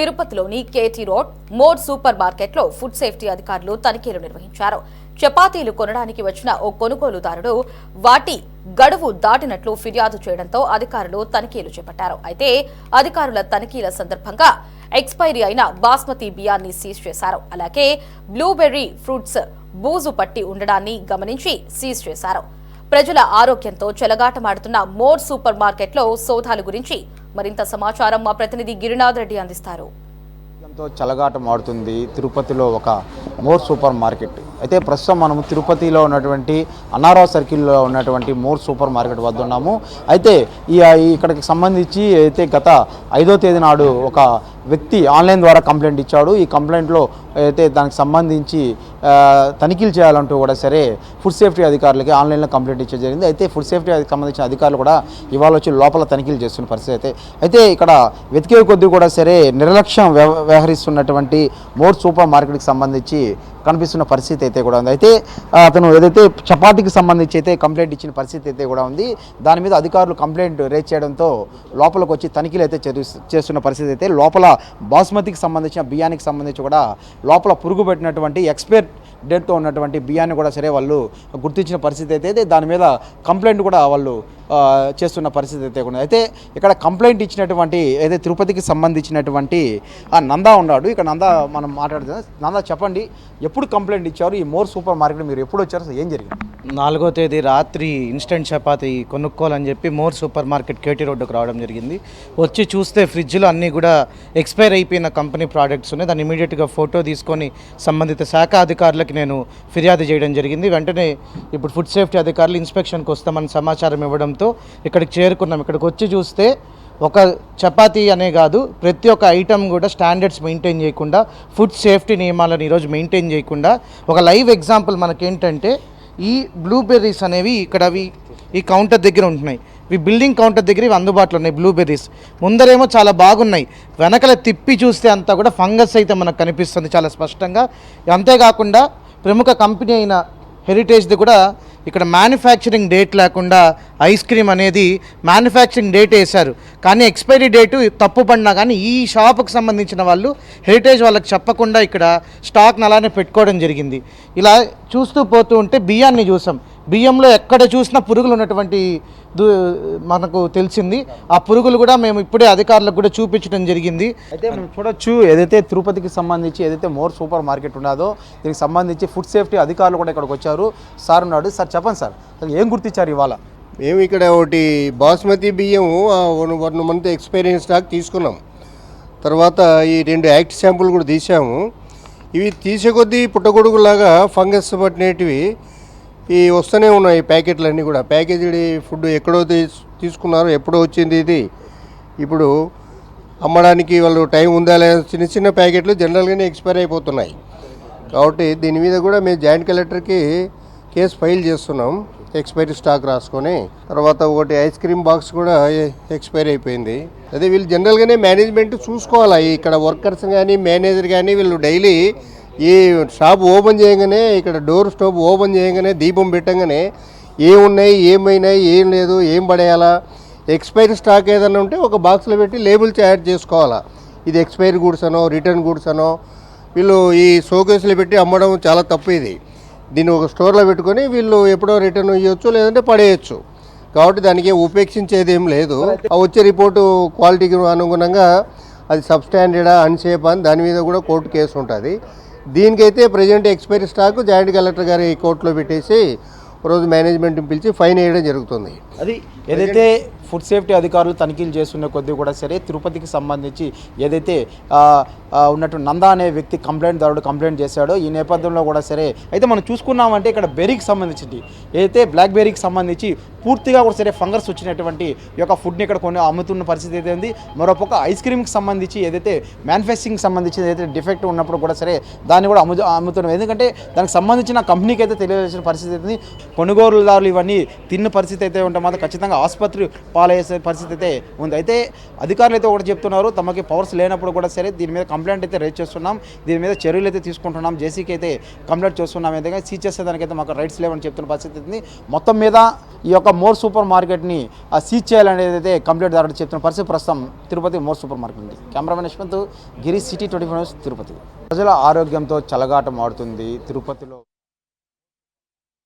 తిరుపతిలోని KT road More super మార్కెట్లో food safety అధికారులు తనిఖీలు నిర్వహించారు. చపాతీలు కొనడానికి వచ్చిన ఓ కొనుగోలుదారుడు వాటి గడువు దాటినట్లు ఫిర్యాదు చేయడంతో అధికారులు తనిఖీలు చేపట్టారు. అయితే అధికారుల తనిఖీల సందర్భంగా ఎక్స్పైరీ అయిన బాస్మతి బియ్యాన్ని సీజ్ చేశారు. అలాగే బ్లూబెర్రీ ఫ్రూట్స్ బూజు పట్టి ఉండడాన్ని గమనించి సీజ్ చేశారు. ప్రజల ఆరోగ్యంతో చెలగాటమాడుతున్న మోర్ సూపర్ మార్కెట్లో సోదాల గురించి మరింత సమాచారం మా ప్రతినిధి గిరినాథ్ రెడ్డి అందిస్తారు. ఎంతో చలగాటం ఆడుతుంది తిరుపతిలో ఒక మోర్ సూపర్ మార్కెట్. అయితే ప్రస్తుతం మనము తిరుపతిలో ఉన్నటువంటి అన్నారావు సర్కిల్లో ఉన్నటువంటి మోర్ సూపర్ మార్కెట్ వద్ద ఉన్నాము. అయితే ఈ ఇక్కడికి సంబంధించి అయితే గత ఐదో తేదీ నాడు ఒక వ్యక్తి ఆన్లైన్ ద్వారా కంప్లైంట్ ఇచ్చాడు. ఈ కంప్లైంట్లో అయితే దానికి సంబంధించి తనిఖీలు చేయాలంటూ కూడా సరే ఫుడ్ సేఫ్టీ అధికారులకి ఆన్లైన్లో కంప్లైంట్ ఇచ్చే జరిగింది. అయితే ఫుడ్ సేఫ్టీ సంబంధించిన అధికారులు కూడా ఇవాళ వచ్చి లోపల తనిఖీలు చేస్తున్న పరిస్థితి అయితే అయితే ఇక్కడ వెతికే కొద్దీ కూడా సరే నిర్లక్ష్యం వ్యవ- వ్యవహరిస్తున్నటువంటి మోర్ సూపర్ మార్కెట్కి సంబంధించి కనిపిస్తున్న పరిస్థితి అయితే కూడా ఉంది. అయితే అతను ఏదైతే చపాతీకి సంబంధించి అయితే కంప్లైంట్ ఇచ్చిన పరిస్థితి అయితే కూడా ఉంది. దాని మీద అధికారులు కంప్లైంట్ రేజ్ చేయడంతో లోపలికి వచ్చి తనిఖీలు అయితే చేస్తున్న పరిస్థితి అయితే లోపల బాస్మతికి సంబంధించిన బియ్యానికి సంబంధించి కూడా లోపల పురుగు పెట్టినటువంటి ఎక్స్పైర్ డేట్తో ఉన్నటువంటి బియ్యాన్ని కూడా సరే వాళ్ళు గుర్తించిన పరిస్థితి అయితే దాని మీద కంప్లైంట్ కూడా వాళ్ళు చేస్తున్న పరిస్థితి అయితే కూడా అయితే ఇక్కడ కంప్లైంట్ ఇచ్చినటువంటి అయితే తిరుపతికి సంబంధించినటువంటి ఆ నందా ఉన్నాడు. ఇక్కడ నందా మనం మాట్లాడుతున్నాం నందా చెప్పండి ఎప్పుడు కంప్లైంట్ ఇచ్చారు? ఈ మోర్ సూపర్ మార్కెట్ మీరు ఎప్పుడు వచ్చారు? ఏం జరిగింది? నాలుగో తేదీ రాత్రి ఇన్స్టెంట్ చపాతి కొనుక్కోవాలని చెప్పి మోర్ సూపర్ మార్కెట్ కేటీ రోడ్డుకు రావడం జరిగింది. వచ్చి చూస్తే ఫ్రిడ్జ్లో అన్నీ కూడా ఎక్స్పైర్ అయిపోయిన కంపెనీ ప్రోడక్ట్స్ ఉన్నాయి. దాన్ని ఇమీడియట్గా ఫోటో తీసుకొని సంబంధిత శాఖ అధికారులకు నేను ఫిర్యాదు చేయడం జరిగింది. వెంటనే ఇప్పుడు ఫుడ్ సేఫ్టీ అధికారులు ఇన్స్పెక్షన్కి వస్తామని సమాచారం ఇవ్వడంతో ఇక్కడికి చేరుకున్నాం. ఇక్కడికి వచ్చి చూస్తే ఒక చపాతీ అనే కాదు ప్రతి ఒక్క ఐటమ్ కూడా స్టాండర్డ్స్ మెయింటైన్ చేయకుండా ఫుడ్ సేఫ్టీ నియమాలను ఈరోజు మెయింటైన్ చేయకుండా ఒక లైవ్ ఎగ్జాంపుల్ మనకేంటంటే ఈ బ్లూబెర్రీస్ అనేవి ఇక్కడ అవి ఈ కౌంటర్ దగ్గర ఉంటున్నాయి. ఈ బిల్డింగ్ కౌంటర్ దగ్గర ఇవి అందుబాటులో ఉన్నాయి బ్లూబెర్రీస్ ముందరేమో చాలా బాగున్నాయి. వెనకల తిప్పి చూస్తే అంతా కూడా ఫంగస్ అయితే మనకు కనిపిస్తుంది చాలా స్పష్టంగా. అంతేకాకుండా ప్రముఖ కంపెనీ అయిన హెరిటేజ్ది కూడా ఇక్కడ మ్యానుఫ్యాక్చరింగ్ డేట్ లేకుండా ఐస్ క్రీమ్ అనేది మ్యానుఫ్యాక్చరింగ్ డేట్ వేశారు. కానీ ఎక్స్పైరీ డేటు తప్పు పడినా కానీ ఈ షాప్కు సంబంధించిన వాళ్ళు హెరిటేజ్ వాళ్ళకి చెప్పకుండా ఇక్కడ స్టాక్ని అలానే పెట్టుకోవడం జరిగింది. ఇలా చూస్తూ పోతూ ఉంటే బియ్యాన్ని చూసాం. బియ్యంలో ఎక్కడ చూసినా పురుగులు ఉన్నటువంటి దు మనకు తెలిసింది. ఆ పురుగులు కూడా మేము ఇప్పుడే అధికారులకు కూడా చూపించడం జరిగింది. అయితే మనం చూడొచ్చు ఏదైతే తిరుపతికి సంబంధించి ఏదైతే మోర్ సూపర్ మార్కెట్ ఉన్నదో దీనికి సంబంధించి ఫుడ్ సేఫ్టీ అధికారులు కూడా ఇక్కడికి వచ్చారు. సార్ ఉన్నాడు. సార్ చెప్పండి సార్. అసలు ఏం గుర్తించారు ఇవాళ? మేము ఇక్కడ ఒకటి బాస్మతి బియ్యం one one month expiry stock తీసుకున్నాం. తర్వాత ఈ రెండు యాక్ట్ శాంపుల్ కూడా తీసాము. ఇవి తీసే కొద్దీ పుట్టగొడుగులాగా ఫంగస్ పట్టినటివి ఈ వస్తూనే ఉన్నాయి ప్యాకెట్లన్నీ కూడా. ప్యాకేజీ ఫుడ్ ఎక్కడో తీస్- తీసుకున్నారు ఎప్పుడో వచ్చింది ఇది. ఇప్పుడు అమ్మడానికి వాళ్ళు టైం ఉందా లేదా చిన్న చిన్న ప్యాకెట్లు జనరల్గానే ఎక్స్పైర్ అయిపోతున్నాయి. కాబట్టి దీని మీద కూడా మేము జాయింట్ కలెక్టర్కి కేసు ఫైల్ చేస్తున్నాం ఎక్స్పైరీ స్టాక్ రాసుకొని. తర్వాత ఒకటి ఐస్ క్రీమ్ బాక్స్ కూడా ఎక్స్పైర్ అయిపోయింది. అదే వీళ్ళు జనరల్గానే మేనేజ్మెంట్ చూసుకోవాలి? ఇక్కడ వర్కర్స్ కానీ మేనేజర్ కానీ వీళ్ళు డైలీ ఈ షాప్ ఓపెన్ చేయగానే ఇక్కడ డోర్ స్టోప్ ఓపెన్ చేయగానే దీపం పెట్టగానే ఏమున్నాయి ఏమైనాయి ఏం లేదు ఏం పడేయాలా? ఎక్స్పైరీ స్టాక్ ఏదైనా ఉంటే ఒక బాక్స్లో పెట్టి లేబుల్ యాడ్ చేసుకోవాలా? ఇది ఎక్స్పైరీ గూడ్స్ అనో రిటర్న్ గూడ్స్ అనో వీళ్ళు ఈ షోకేస్లో పెట్టి అమ్మడం చాలా తప్పు ఇది. దీన్ని ఒక స్టోర్లో పెట్టుకొని వీళ్ళు ఎప్పుడో రిటర్న్ ఇవ్వచ్చు లేదంటే పడేయచ్చు. కాబట్టి దానికి ఉపేక్షించేది ఏం లేదు. ఆ వచ్చే రిపోర్టు క్వాలిటీకి అనుగుణంగా అది సబ్స్టాండర్డా అన్సేఫ్ అని దాని మీద కూడా కోర్టు కేసు ఉంటుంది. దీనికైతే present expiry stock joint collector గారి కోర్టులో పెట్టేసి రోజు మేనేజ్మెంట్ పిలిచి ఫైన్ వేయడం జరుగుతుంది. అది ఏదైతే ఫుడ్ సేఫ్టీ అధికారులు తనిఖీలు చేస్తున్న కొద్దీ కూడా సరే తిరుపతికి సంబంధించి ఏదైతే ఉన్నట్టు నందా అనే వ్యక్తి కంప్లైంట్ దారుడు కంప్లైంట్ చేశాడో ఈ నేపథ్యంలో కూడా సరే అయితే మనం చూసుకున్నామంటే ఇక్కడ బెర్రీకి సంబంధించి ఏదైతే బ్లాక్ బెర్రీకి సంబంధించి పూర్తిగా కూడా సరే ఫంగర్స్ వచ్చినటువంటి ఈ యొక్క ఫుడ్ని ఇక్కడ కొన్ని అమ్ముతున్న పరిస్థితి అయితే ఉంది. మరోపక్క ఐస్ క్రీమ్కి సంబంధించి ఏదైతే మ్యానుఫ్యాక్చరింగ్ సంబంధించి ఏదైతే డిఫెక్ట్ ఉన్నప్పుడు కూడా సరే దాన్ని కూడా అమ్ము అమ్ముతున్నాం. ఎందుకంటే దానికి సంబంధించిన కంపెనీకి అయితే తెలియజేసిన పరిస్థితి అయితే కొనుగోలుదారులు ఇవన్నీ తిన్న పరిస్థితి అయితే ఉంటే మాత్రం ఖచ్చితంగా ఆసుపత్రి పాలయ్యే పరిస్థితి అయితే ఉంది. అయితే అధికారులు అయితే ఒకటి చెప్తున్నారు తమకి పవర్స్ లేనప్పుడు కూడా సరే దీని మీద కంప్లైంట్ అయితే రేజ్ చేస్తున్నాం దీని మీద చర్యలు అయితే తీసుకుంటున్నాం జేసీకి అయితే కంప్లైంట్ చేస్తున్నాం అయితే సీజ్ చేసేదానికైతే మాకు రైట్స్ లేవని చెప్తున్న పరిస్థితి ఉంది. మొత్తం మీద ఈ యొక్క మోర్ సూపర్ మార్కెట్ని సీజ్ చేయాలనేది అయితే కంప్లైంట్ దారుడు చెప్తున్న పరిస్థితి ప్రస్తుతం తిరుపతి మోర్ సూపర్ మార్కెట్ ఉంది. Cameraman Yashwant Giri city twenty four Tirupati. ప్రజల ఆరోగ్యంతో చలగాటం ఆడుతుంది తిరుపతిలో.